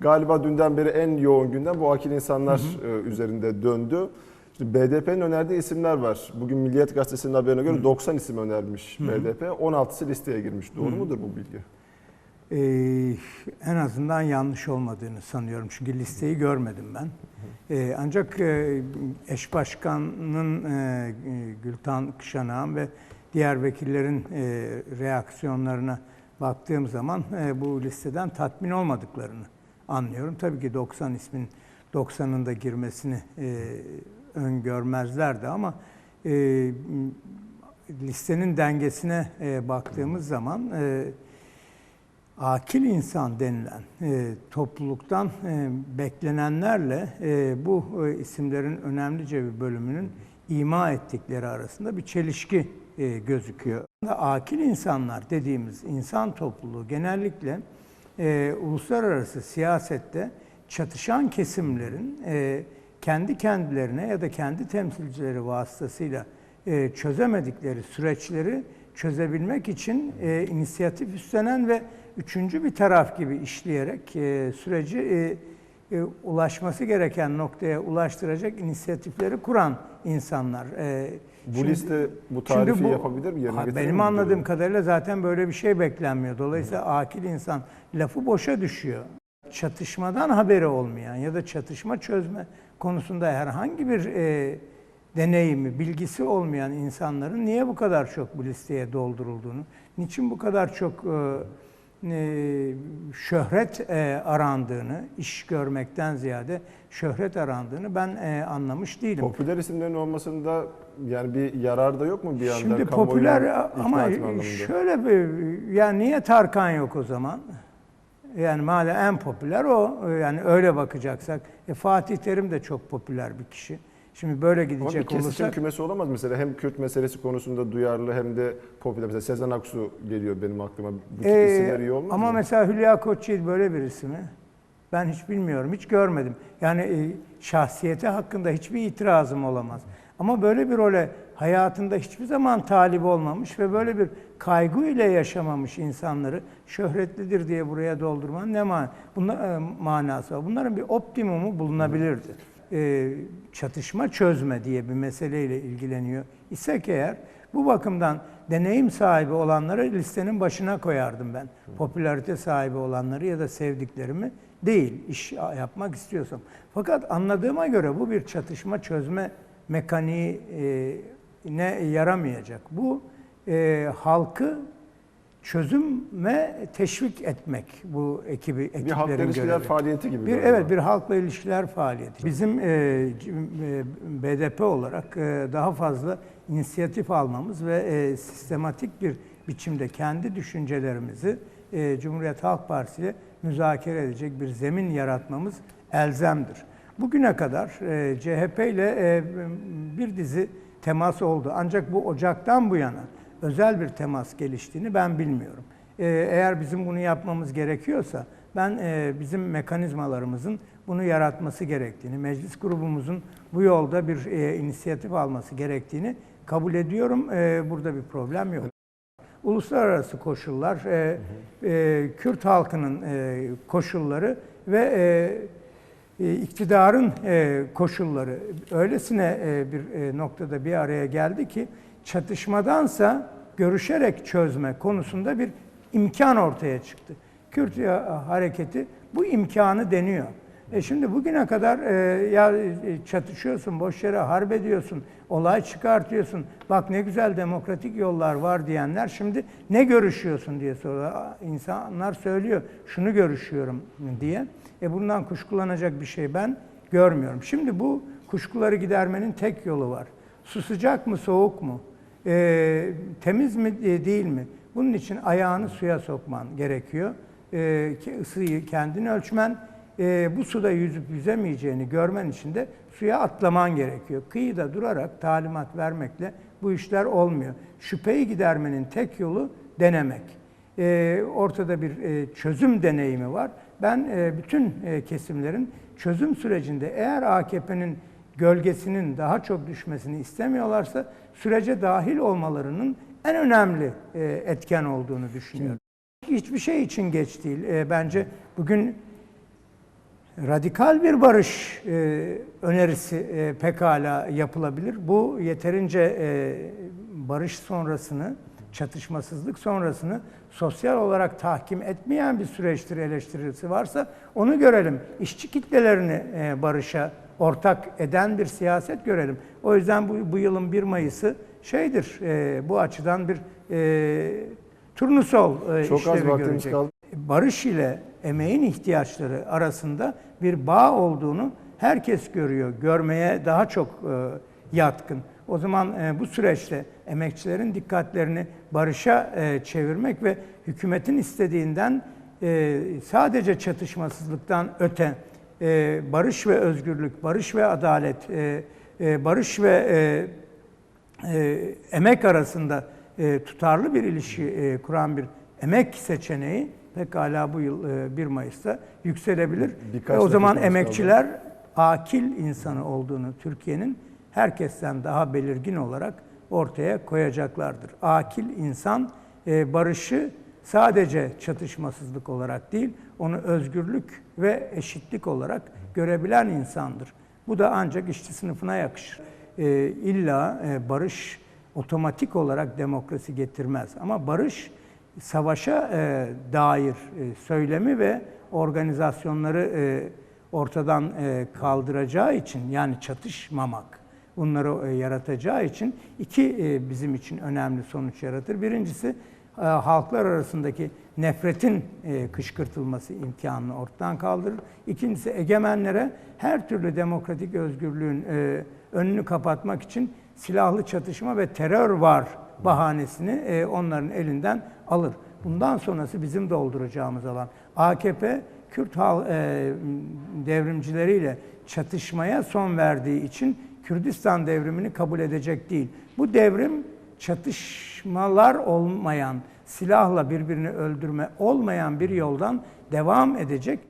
Galiba dünden beri en yoğun gündem bu akil insanlar e, üzerinde döndü. Şimdi BDP'nin önerdiği isimler var. Bugün Milliyet Gazetesi'nin haberine göre 90 isim önermiş BDP. 16'sı listeye girmiş. Doğru mudur bu bilgi? Ee, en azından yanlış olmadığını sanıyorum. Çünkü listeyi görmedim ben. Ee, ancak e, eş başkanın e, Gültan Kışanağan ve diğer vekillerin e, reaksiyonlarına baktığım zaman e, bu listeden tatmin olmadıklarını anlıyorum. Tabii ki 90 ismin 90'ın da girmesini e, öngörmezlerdi ama e, listenin dengesine e, baktığımız zaman e, akil insan denilen e, topluluktan e, beklenenlerle e, bu e, isimlerin önemlice bir bölümünün ima ettikleri arasında bir çelişki e, gözüküyor. Akil insanlar dediğimiz insan topluluğu genellikle e, uluslararası siyasette çatışan kesimlerin e, kendi kendilerine ya da kendi temsilcileri vasıtasıyla e, çözemedikleri süreçleri çözebilmek için e, inisiyatif üstlenen ve üçüncü bir taraf gibi işleyerek e, süreci e, e, ulaşması gereken noktaya ulaştıracak inisiyatifleri kuran insanlar. E, Bu liste bu tarifi yapabilir mi? Yerine Ha, benim anladığım kadarıyla zaten böyle bir şey beklenmiyor. Dolayısıyla akil insan lafı boşa düşüyor. Çatışmadan haberi olmayan ya da çatışma çözme konusunda herhangi bir e, deneyimi, bilgisi olmayan insanların niye bu kadar çok bu listeye doldurulduğunu, niçin bu kadar çok e, şöhret e, arandığını, iş görmekten ziyade şöhret arandığını ben e, anlamış değilim. Popüler isimlerin olmasında yani bir yarar da yok mu bir yandan? Şimdi popüler ama şöyle bir yani niye Tarkan yok o zaman? Yani madem en popüler o yani öyle bakacaksak. E, Fatih Terim de çok popüler bir kişi. Şimdi böyle Ama bir gidecek kesişim olursak kümesi olamaz mesela hem Kürt meselesi konusunda duyarlı hem de popüler. Mesela Sezen Aksu geliyor benim aklıma. Bu tip Ee, isimler iyi olmaz ama mı? mesela Hülya Koçyiğit böyle birisi mi? Ben hiç bilmiyorum, hiç görmedim. Yani e, şahsiyeti hakkında hiçbir itirazım olamaz. Ama böyle bir role hayatında hiçbir zaman talip olmamış ve böyle bir kaygı ile yaşamamış insanları şöhretlidir diye buraya doldurman ne man Bunlar, e, manası var? Bunların bir optimumu bulunabilirdi. E, çatışma çözme diye bir meseleyle ilgileniyor isek eğer bu bakımdan deneyim sahibi olanları listenin başına koyardım ben. Popülarite sahibi olanları ya da sevdiklerimi değil iş yapmak istiyorsam. Fakat anladığıma göre bu bir çatışma çözme mekaniği e, yaramayacak. Bu e, halkı çözüme teşvik etmek bu ekibi ekiplerin bir halkla ilişkiler görevi. faaliyeti gibi. Bir, galiba. evet bir halkla ilişkiler faaliyeti. Bizim e, e, BDP olarak e, daha fazla inisiyatif almamız ve e, sistematik bir biçimde kendi düşüncelerimizi e, Cumhuriyet Halk Partisi ile müzakere edecek bir zemin yaratmamız elzemdir. Bugüne kadar e, CHP ile e, bir dizi temas oldu. Ancak bu Ocak'tan bu yana özel bir temas geliştiğini ben bilmiyorum. E, eğer bizim bunu yapmamız gerekiyorsa ben e, bizim mekanizmalarımızın bunu yaratması gerektiğini, meclis grubumuzun bu yolda bir e, inisiyatif alması gerektiğini kabul ediyorum. E, burada bir problem yok. Uluslararası koşullar, Kürt halkının koşulları ve iktidarın koşulları öylesine bir noktada bir araya geldi ki çatışmadansa görüşerek çözme konusunda bir imkan ortaya çıktı. Kürt ya- hareketi bu imkanı deniyor. E şimdi bugüne kadar e, ya e, çatışıyorsun, boş yere harp ediyorsun, olay çıkartıyorsun. Bak ne güzel demokratik yollar var diyenler şimdi ne görüşüyorsun diye soruyor. İnsanlar söylüyor şunu görüşüyorum diye. E bundan kuşkulanacak bir şey ben görmüyorum. Şimdi bu kuşkuları gidermenin tek yolu var. Su sıcak mı soğuk mu? E, temiz mi e, değil mi? Bunun için ayağını suya sokman gerekiyor. E, ısıyı kendin ölçmen, e, bu suda yüzüp yüzemeyeceğini görmen için de suya atlaman gerekiyor. Kıyıda durarak talimat vermekle bu işler olmuyor. Şüpheyi gidermenin tek yolu denemek. E, ortada bir e, çözüm deneyimi var. Ben e, bütün e, kesimlerin çözüm sürecinde eğer AKP'nin gölgesinin daha çok düşmesini istemiyorlarsa sürece dahil olmalarının en önemli e, etken olduğunu düşünüyorum. Hiçbir şey için geç değil. E, bence bugün radikal bir barış e, önerisi pekala yapılabilir. Bu yeterince barış sonrasını, çatışmasızlık sonrasını sosyal olarak tahkim etmeyen bir süreçtir eleştirisi varsa onu görelim. İşçi kitlelerini barışa ortak eden bir siyaset görelim. O yüzden bu, bu yılın 1 Mayıs'ı şeydir, e, bu açıdan bir e, turnusol e, Çok az işlevi vaktimiz görecek. kaldı. Barış ile emeğin ihtiyaçları arasında bir bağ olduğunu herkes görüyor. Görmeye daha çok e, yatkın. O zaman e, bu süreçte emekçilerin dikkatlerini barışa e, çevirmek ve hükümetin istediğinden e, sadece çatışmasızlıktan öte e, barış ve özgürlük, barış ve adalet, e, e, barış ve e, e, emek arasında e, tutarlı bir ilişki e, kuran bir emek seçeneği pekala bu yıl e, 1 Mayıs'ta yükselebilir. Birkaç Ve o zaman dakikamız kaldı. emekçiler akil insanı olduğunu Türkiye'nin herkesten daha belirgin olarak ortaya koyacaklardır. Akil insan e, barışı sadece çatışmasızlık olarak değil, onu özgürlük ve eşitlik olarak görebilen insandır. Bu da ancak işçi sınıfına yakışır. E, illa e, barış otomatik olarak demokrasi getirmez. Ama barış savaşa e, dair e, söylemi ve organizasyonları e, ortadan e, kaldıracağı için yani çatışmamak bunları e, yaratacağı için iki e, bizim için önemli sonuç yaratır. Birincisi e, halklar arasındaki nefretin e, kışkırtılması imkanını ortadan kaldırır. İkincisi egemenlere her türlü demokratik özgürlüğün e, önünü kapatmak için silahlı çatışma ve terör var bahanesini e, onların elinden alır. Bundan sonrası bizim dolduracağımız alan. AKP Kürt hal, e, devrimcileriyle çatışmaya son verdiği için Kürdistan devrimini kabul edecek değil. Bu devrim çatışmalar olmayan, silahla birbirini öldürme olmayan bir yoldan devam edecek.